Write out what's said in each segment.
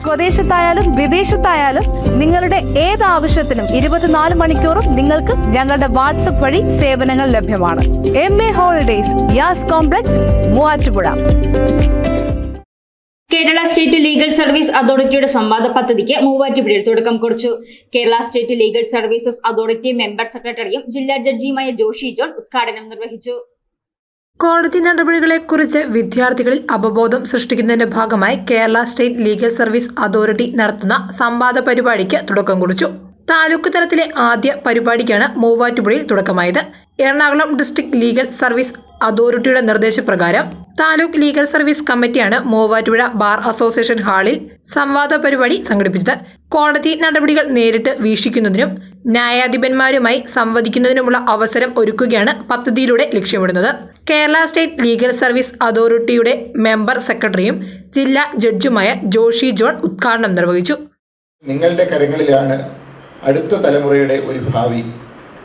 സ്വദേശത്തായാലും വിദേശത്തായാലും നിങ്ങളുടെ ഏത് ആവശ്യത്തിനും ഇരുപത്തിനാല് മണിക്കൂറും നിങ്ങൾക്ക് ഞങ്ങളുടെ വാട്സപ്പ് വഴി സേവനങ്ങൾ ലഭ്യമാണ്. M A holidays യാസ് complex Muvattupuzha. Kerala state legal service അതോറിറ്റിയുടെ സംവാദ പദ്ധതിക്ക് മൂവാറ്റുപുഴയിൽ തുടക്കം കുറിച്ചു. Kerala state legal services authority member സെക്രട്ടറിയും ജില്ലാ ജഡ്ജിയുമായ ജോഷി ജോൺ ഉദ്ഘാടനം നിർവഹിച്ചു. കോടതി നടപടികളെക്കുറിച്ച് വിദ്യാർത്ഥികളിൽ അവബോധം സൃഷ്ടിക്കുന്നതിന്റെ ഭാഗമായി Kerala state legal service authority നടത്തുന്ന സംവാദ പരിപാടിക്ക് തുടക്കം കുറിച്ചു. താലൂക്ക് തലത്തിലെ ആദ്യ പരിപാടിക്കാണ് മൂവാറ്റുപുഴയിൽ തുടക്കമായത്. എറണാകുളം ഡിസ്ട്രിക്ട് ലീഗൽ സർവീസ് അതോറിറ്റിയുടെ നിർദ്ദേശപ്രകാരം താലൂക്ക് ലീഗൽ സർവീസ് കമ്മിറ്റിയാണ് മൂവാറ്റുപുഴ ബാർ അസോസിയേഷൻ ഹാളിൽ സംവാദ പരിപാടി സംഘടിപ്പിച്ചത്. കോടതി നടപടികൾ നേരിട്ട് വീക്ഷിക്കുന്നതിനും ന്യായാധിപന്മാരുമായി സംവദിക്കുന്നതിനുമുള്ള അവസരം ഒരുക്കുകയാണ് പദ്ധതിയിലൂടെ ലക്ഷ്യമിടുന്നത്. കേരള സ്റ്റേറ്റ് ലീഗൽ സർവീസ് അതോറിറ്റിയുടെ മെമ്പർ സെക്രട്ടറിയും ജില്ലാ ജഡ്ജുമായ ജോഷി ജോൺ ഉദ്ഘാടനം നിർവഹിച്ചു. നിങ്ങളുടെ കരങ്ങളിലാണ് അടുത്ത തലമുറയുടെ ഒരു ഭാവി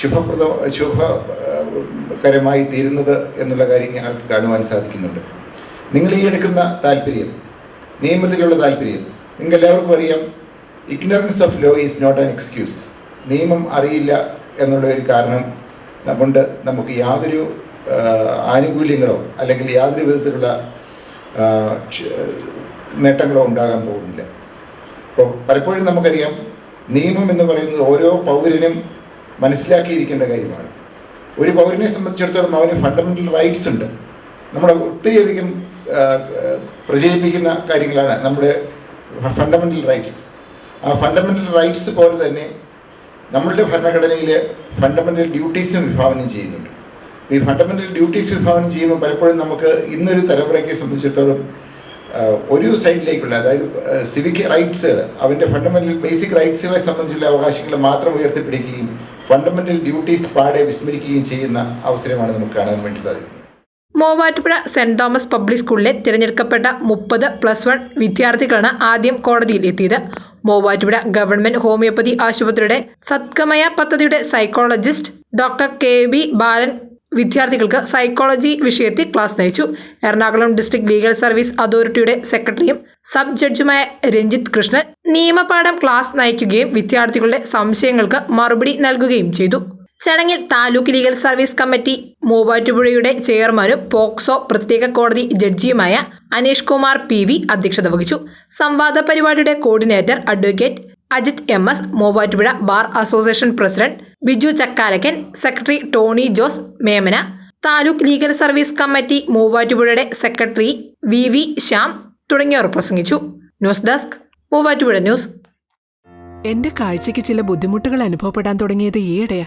ശുഭപ്രദ ശുഭകരമായി തീരുന്നത് എന്നുള്ള കാര്യം ഞങ്ങൾക്ക് കാണുവാൻ സാധിക്കുന്നുണ്ട്. നിങ്ങൾ ഈ എടുക്കുന്ന താല്പര്യം നിയമത്തിലുള്ള താല്പര്യം നിങ്ങൾ എല്ലാവർക്കും അറിയാം ignorance of law is not an excuse നിയമം അറിയില്ല എന്നുള്ള ഒരു കാരണം കൊണ്ട് നമുക്ക് യാതൊരു ആനുകൂല്യങ്ങളോ അല്ലെങ്കിൽ യാതൊരു വിധത്തിലുള്ള നേട്ടങ്ങളോ ഉണ്ടാകാൻ പോകുന്നില്ല. അപ്പോൾ പലപ്പോഴും നമുക്കറിയാം നിയമം എന്ന് പറയുന്നത് ഓരോ പൗരനും മനസ്സിലാക്കിയിരിക്കേണ്ട കാര്യമാണ്. ഒരു പൗരനെ സംബന്ധിച്ചിടത്തോളം അവന് ഫണ്ടമെന്റൽ റൈറ്റ്സ് ഉണ്ട്. നമ്മൾ ഒത്തിരിയധികം പ്രചരിപ്പിക്കുന്ന കാര്യങ്ങളാണ് നമ്മുടെ ഫണ്ടമെന്റൽ റൈറ്റ്സ് ആ ഫണ്ടമെന്റൽ റൈറ്റ്സ് പോലെ തന്നെ നമ്മളുടെ ഭരണഘടനയിൽ ഫണ്ടമെന്റൽ ഡ്യൂട്ടീസും വിഭാവനം ചെയ്യുന്നുണ്ട്. ഈ ഫണ്ടമെന്റൽ ഡ്യൂട്ടീസ് വിഭാവനം ചെയ്യുമ്പോൾ പലപ്പോഴും നമുക്ക് ഇന്നൊരു തലമുറയ്ക്ക് സംബന്ധിച്ചിടത്തോളം ഒരു സൈഡിലേക്കുള്ള അതായത് സിവിക് റൈറ്റ്സുകൾ അവന്റെ ഫണ്ടമെന്റൽ ബേസിക് റൈറ്റ്സുകളെ സംബന്ധിച്ചുള്ള അവകാശങ്ങൾ മാത്രം ഉയർത്തിപ്പിടിക്കുകയും ഫണ്ടമെന്റൽ ഡ്യൂട്ടീസ് പാടെ വിസ്മരിക്കുകയും ചെയ്യുന്ന അവസരമാണ് നമുക്ക് കാണാൻ വേണ്ടി സാധിക്കുന്നത്. മൂവാറ്റുപുഴ സെന്റ് തോമസ് പബ്ലിക് സ്കൂളിലെ തിരഞ്ഞെടുക്കപ്പെട്ട മുപ്പത് പ്ലസ് വൺ വിദ്യാർത്ഥികളാണ് ആദ്യം കോടതിയിൽ എത്തിയത്. മൂവാറ്റുപുഴ ഗവൺമെന്റ് ഹോമിയോപ്പതി ആശുപത്രിയുടെ സത്കമയ പദ്ധതിയുടെ psychologist doctor K B Balan വിദ്യാർത്ഥികൾക്ക് സൈക്കോളജി വിഷയത്തിൽ ക്ലാസ് നയിച്ചു. എറണാകുളം ഡിസ്ട്രിക്ട് ലീഗൽ സർവീസ് അതോറിറ്റിയുടെ സെക്രട്ടറിയും സബ് ജഡ്ജുമായ രഞ്ജിത്ത് കൃഷ്ണൻ നിയമപാഠം ക്ലാസ് നയിക്കുകയും വിദ്യാർത്ഥികളുടെ സംശയങ്ങൾക്ക് മറുപടി നൽകുകയും ചെയ്തു. ചടങ്ങിൽ താലൂക്ക് ലീഗൽ സർവീസ് കമ്മിറ്റി മൂവാറ്റുപുഴയുടെ ചെയർമാനും പോക്സോ പ്രത്യേക കോടതി ജഡ്ജിയുമായ അനീഷ് കുമാർ പി വി അധ്യക്ഷത വഹിച്ചു. സംവാദ പരിപാടിയുടെ coordinator advocate Ajith M S Muvattupuzha bar association president Biju Chakkalakkan secretary Tony Jose Memana taluk legal service committee മൂവാറ്റുപുഴയുടെ secretary V V Shyam തുടങ്ങിയവർ പ്രസംഗിച്ചു. News desk Muvattupuzha news. എന്റെ കാഴ്ചയ്ക്ക് ചില ബുദ്ധിമുട്ടുകൾ അനുഭവപ്പെടാൻ തുടങ്ങിയത് ഈയിടെയാ.